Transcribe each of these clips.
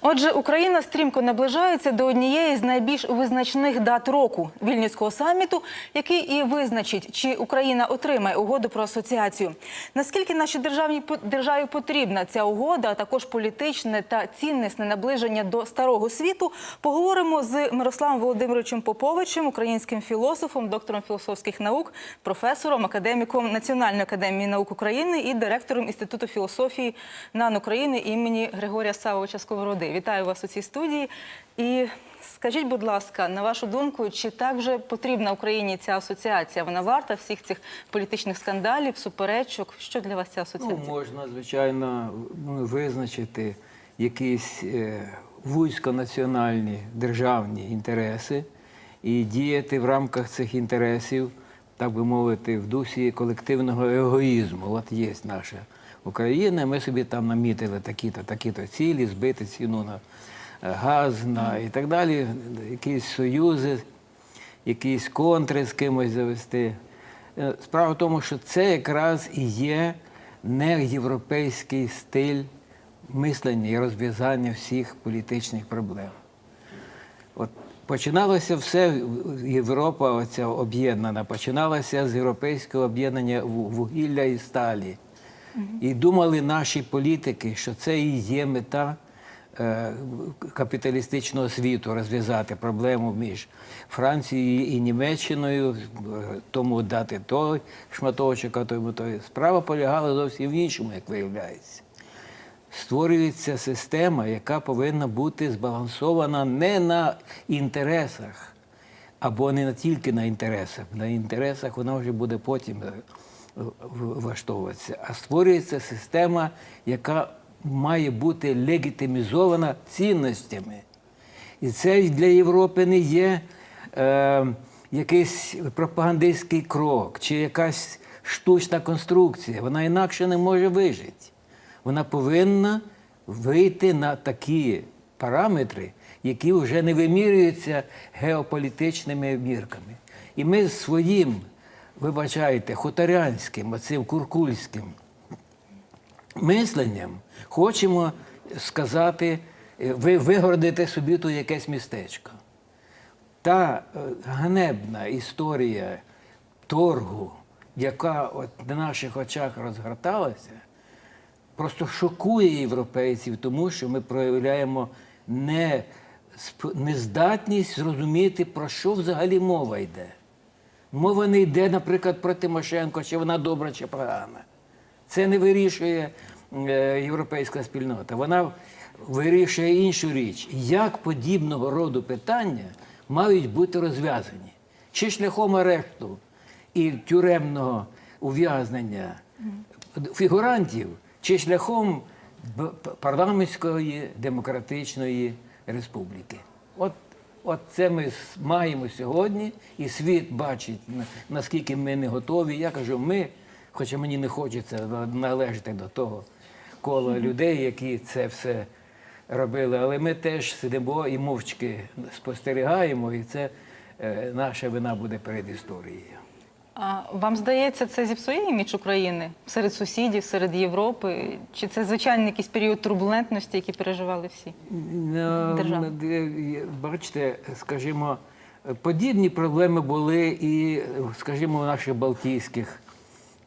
Отже, Україна стрімко наближається до однієї з найбільш визначних дат року вільнюського саміту, який і визначить, чи Україна отримає угоду про асоціацію. Наскільки нашій державній державі потрібна ця угода, а також політичне та ціннісне наближення до старого світу, поговоримо з Мирославом Володимировичем Поповичем, українським філософом, доктором філософських наук, професором, академіком Національної академії наук України і директором Інституту філософії НАН України імені Григорія Савовича Сковороди. Вітаю вас у цій студії. І скажіть, будь ласка, на вашу думку, чи так вже потрібна Україні ця асоціація? Вона варта всіх цих політичних скандалів, суперечок? Що для вас ця Ну, асоціація? можна, звичайно, ну, визначити якісь е, вузьконаціональні державні інтереси і діяти в рамках цих інтересів, так би мовити, в дусі колективного егоїзму. От є наша Україна, ми собі там намітили такі-то, такі-то цілі, збити ціну на е, газ на і так далі, якісь союзи, якісь контри з кимось завести. Е, Справа в тому, що це якраз і є не європейський стиль мислення і розв'язання всіх політичних проблем. От починалося все, Європа оця об'єднана, починалося з європейського об'єднання вугілля і сталі. І думали наші політики, що це і є мета е, капіталістичного світу розв'язати проблему між Францією і Німеччиною, е, тому дати той шматочок, а тому той. Справа полягала зовсім в іншому, як виявляється. Створюється система, яка повинна бути збалансована не на інтересах, або не тільки на інтересах. На інтересах вона вже буде потім е, влаштовуватися. А створюється система, яка має бути легітимізована цінностями. І це для Європи не є е, якийсь пропагандистський крок чи якась штучна конструкція. Вона інакше не може вижити. Вона повинна вийти на такі параметри, які вже не вимірюються геополітичними мірками. І ми своїм, вибачайте, хуторянським, оцим куркульським мисленням хочемо сказати, е, ви вигородите собі тут якесь містечко. Та е, ганебна історія торгу, яка от на наших очах розгорталася, просто шокує європейців, тому що ми проявляємо не, нездатність зрозуміти, про що взагалі мова йде. Мова не йде, наприклад, про Тимошенко, чи вона добра, чи погана. Це не вирішує е, європейська спільнота. Вона вирішує іншу річ. Як подібного роду питання мають бути розв'язані? Чи шляхом арешту і тюремного ув'язнення фігурантів, чи шляхом парламентської демократичної республіки? От От це ми маємо сьогодні, і світ бачить, наскільки ми не готові. Я кажу, ми, хоча мені не хочеться належати до того кола людей, які це все робили, але ми теж сидимо і мовчки спостерігаємо, і це е, наша вина буде перед історією. А вам здається, це зіпсує імідж України серед сусідів, серед Європи? Чи це звичайний якийсь період турбулентності, який переживали всі? Ну, Держава. е, Бачите, скажімо, подібні проблеми були і, скажімо, у наших балтійських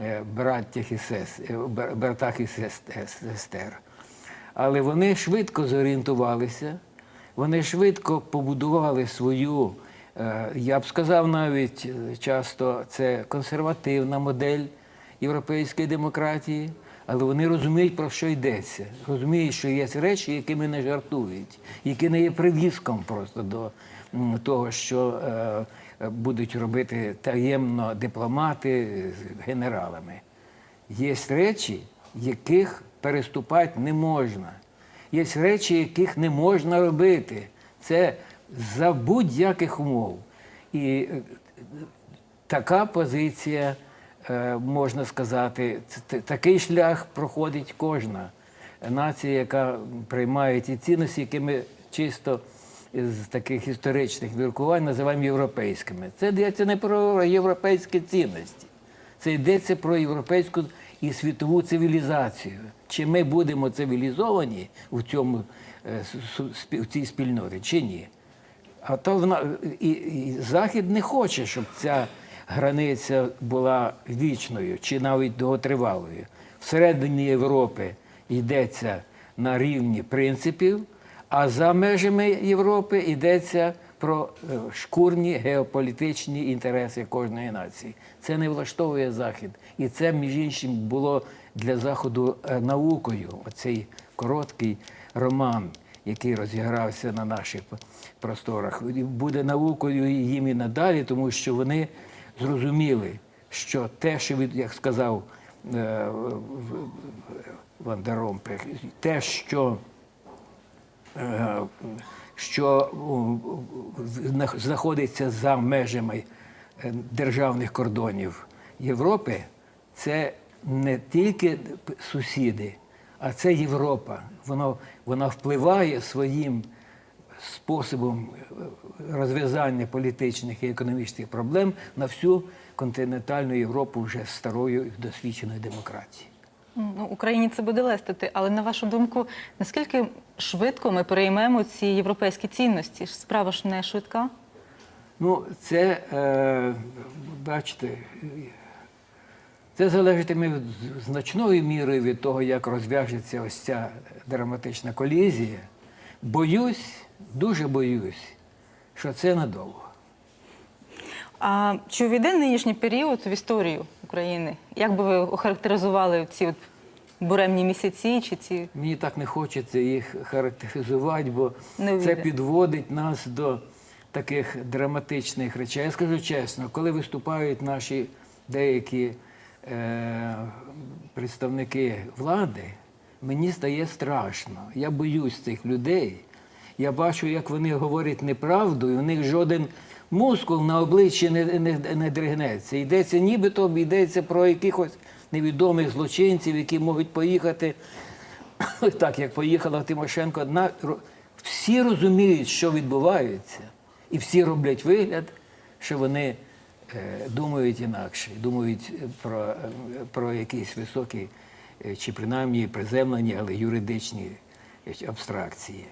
е, браттях і е, братах і е, сестер. Але вони швидко зорієнтувалися, вони швидко побудували свою, е, я б сказав навіть е, часто, це консервативна модель європейської демократії, але вони розуміють, про що йдеться. Розуміють, що є речі, якими не жартують, які не є привіском просто до того, що е, е, будуть робити таємно дипломати з генералами. Є речі, яких переступати не можна. Є речі, яких не можна робити. Це за будь-яких умов. І е, така позиція, е, можна сказати, такий шлях проходить кожна нація, яка приймає ті цінності, які ми чисто з таких історичних міркувань називаємо європейськими. Це йдеться не про європейські цінності. Це йдеться про європейську і світову цивілізацію. Чи ми будемо цивілізовані в цьому е, су- спі- цієї спільноти, чи ні? А то вона і, і Захід не хоче, щоб ця границя була вічною чи навіть довготривалою. Всередині Європи йдеться на рівні принципів, а за межами Європи йдеться про е, шкурні геополітичні інтереси кожної нації. Це не влаштовує Захід. І це, між іншим, було для Заходу е, наукою. Оцей короткий роман, який розігрався на наших просторах, буде наукою їм і надалі, тому що вони зрозуміли, що те, що від, як сказав е, в- Ван дер те, що е, що знаходиться за межами е, державних кордонів Європи, це не тільки сусіди, а це Європа. Воно, вона впливає своїм способом е, розв'язання політичних і економічних проблем на всю континентальну Європу вже старої досвідченої демократії. Ну, Україні це буде лестити, але на вашу думку, наскільки швидко ми переймемо ці європейські цінності? Справа ж не швидка. Ну, це, е, бачите, це залежатиме значною мірою від того, як розв'яжеться ось ця драматична колізія. Боюсь, дуже боюсь, що це надовго. А чи увійде нинішній період в історію України? Як би ви охарактеризували ці от буремні місяці чи ці Мені так не хочеться їх характеризувати, бо це підводить нас до таких драматичних речей. Я скажу чесно, коли виступають наші деякі представники влади, мені стає страшно. Я боюсь цих людей. Я бачу, як вони говорять неправду, і в них жоден мускул на обличчі не, не, не дригнеться. Йдеться, нібито йдеться про якихось невідомих злочинців, які можуть поїхати так, як поїхала Тимошенко. На, всі розуміють, що відбувається, і всі роблять вигляд, що вони е, думають інакше, думають про, е, про якісь високі е, чи принаймні приземлені, але юридичні е, абстракції.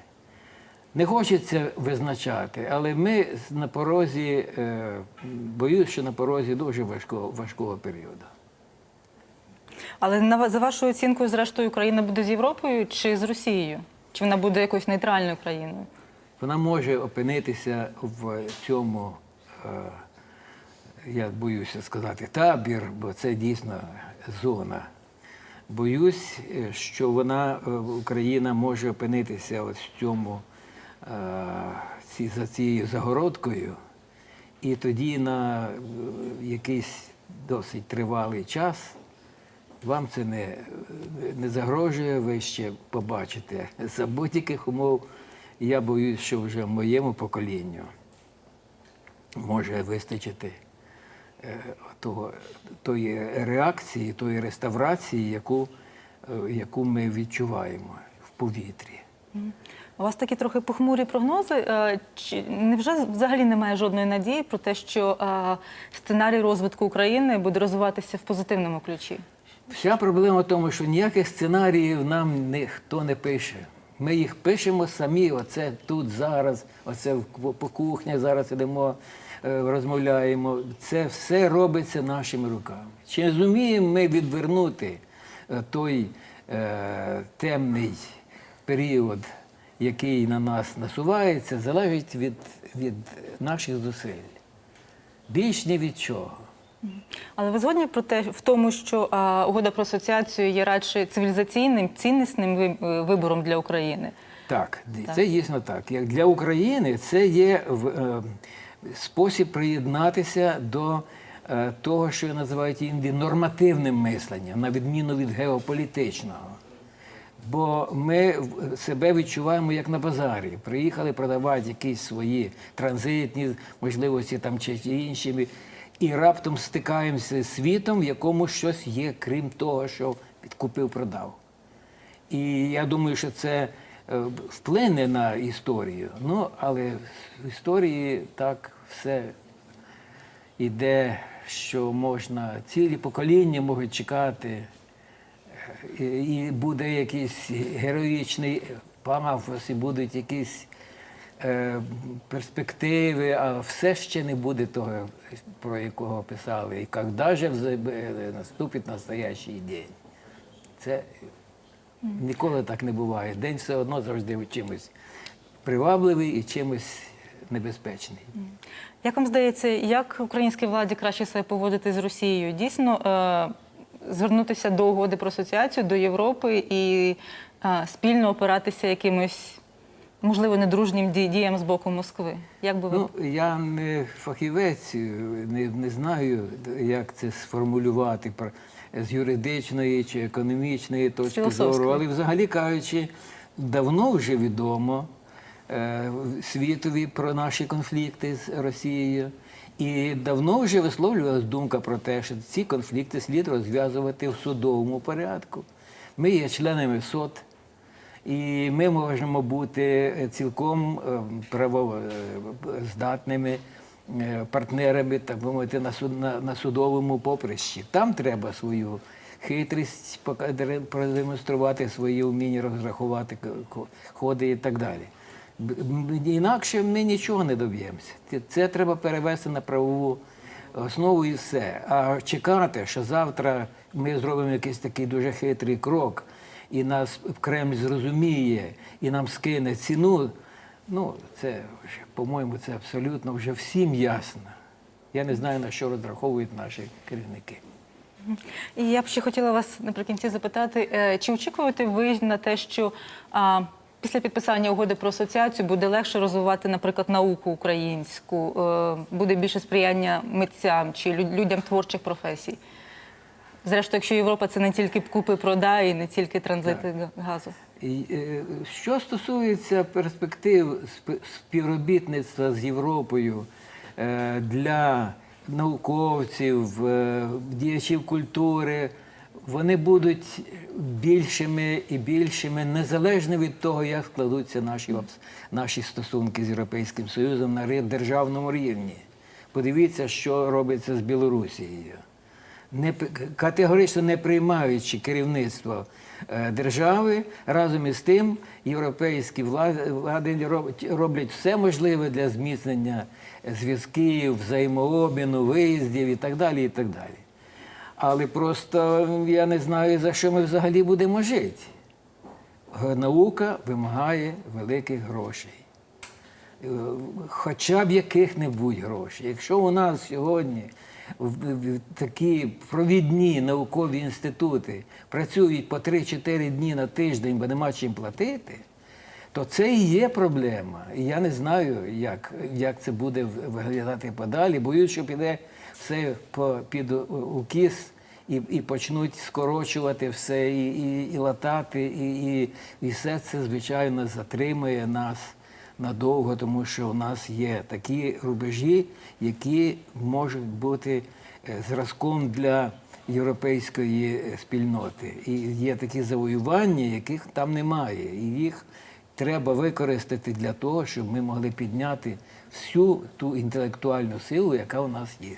Не хочеться визначати, але ми на порозі, е, боюсь, що на порозі дуже важкого, важкого періоду. але за вашою оцінкою, зрештою, Україна буде з Європою чи з Росією? Чи вона буде якоюсь нейтральною країною? Вона може опинитися в цьому, е, я боюся сказати, табір, бо це дійсно зона. Боюсь, е, що вона, е, Україна може опинитися от в цьому, е, ці- за цією загородкою, і тоді на якийсь досить тривалий час вам це не, не загрожує, ви ще побачите за будь-яких умов. Я боюсь, що вже моєму поколінню може вистачити того, тої реакції, тої реставрації, яку, е, яку ми відчуваємо в повітрі. У вас такі трохи похмурі прогнози. Е, Чи невже взагалі немає жодної надії про те, що е, сценарій розвитку України буде розвиватися в позитивному ключі? Вся проблема в тому, що ніяких сценаріїв нам ніхто не пише. Ми їх пишемо самі, оце тут, зараз, оце по кухні зараз ідемо, е, розмовляємо. Це все робиться нашими руками. Чи зуміємо ми відвернути е, той е, темний період, який на нас насувається, залежить від, від наших зусиль. Більш ні від чого. Але ви згодні про те, в тому, що а, угода про асоціацію є радше цивілізаційним, ціннісним е, вибором для України. Так, Так. це дійсно так. Як для України це є в- е, спосіб приєднатися до е, того, що називають інді нормативним мисленням, на відміну від геополітичного. Бо ми себе відчуваємо як на базарі. Приїхали продавати якісь свої транзитні можливості там чи інші, і раптом стикаємося з світом, в якому щось є, крім того, що підкупив, продав. І я думаю, що це вплине на історію. Ну, але в історії так все іде, що можна, цілі покоління можуть чекати, е, і буде якийсь героїчний пафос і будуть якісь е, перспективи, а все ще не буде того, про якого писали. І коли же е, наступить настоящий день. Це ніколи так не буває. День все одно завжди чимось привабливий і чимось небезпечний. Як вам здається, як українській владі краще себе поводити з Росією? Дійсно е, звернутися до угоди про асоціацію, до Європи і е, спільно опиратися якимось, можливо, недружнім ді- діям з боку Москви? Як би ви Ну, я не фахівець, не, не знаю, як це сформулювати з юридичної чи економічної точки зору, але взагалі кажучи, давно вже відомо е, світові про наші конфлікти з Росією. І давно вже висловлювалася думка про те, що ці конфлікти слід розв'язувати в судовому порядку. Ми є членами СОТ, і ми можемо бути цілком е, правоздатними е, партнерами, так би мовити, на, суд, на, судовому поприщі. Там треба свою хитрість продемонструвати, свої вміння розрахувати ходи і так далі. Інакше ми нічого не доб'ємося. Це треба перевести на правову основу і все. А чекати, що завтра ми зробимо якийсь такий дуже хитрий крок, і нас Кремль зрозуміє і нам скине ціну. Ну, це по-моєму, це абсолютно вже всім ясно. Я не знаю, на що розраховують наші керівники. І я б ще хотіла вас наприкінці запитати, е, чи очікуєте ви на те, що а, після підписання угоди про асоціацію буде легше розвивати, наприклад, науку українську, е, буде більше сприяння митцям чи лю- людям творчих професій? Зрештою, якщо Європа це не тільки купи продай, не тільки транзити га- газу. Е, Що стосується перспектив сп- співробітництва з Європою е, для науковців, е, діячів культури, вони будуть більшими і більшими, незалежно від того, як складуться наші, наші стосунки з Європейським Союзом на державному рівні. Подивіться, що робиться з Білорусією не категорично не приймаючи керівництво е, держави, разом із тим європейські влади, роблять все можливе для зміцнення зв'язків, взаємообміну, виїздів і так далі. і так далі. Але просто я не знаю, за що ми взагалі будемо жити. Наука вимагає великих грошей. Е, хоча б яких-небудь грошей. Якщо у нас сьогодні такі провідні наукові інститути працюють по 3-4 дні на тиждень, бо нема чим платити, то це і є проблема. Я не знаю, як, як це буде виглядати подалі. Боюсь, що піде все по, під укіс і, і почнуть скорочувати все, і, і, і латати, і, і все це, звичайно, затримує нас надовго, тому що у нас є такі рубежі, які можуть бути е, зразком для європейської е, спільноти. І є такі завоювання, яких там немає. І їх треба використати для того, щоб ми могли підняти всю ту інтелектуальну силу, яка у нас є.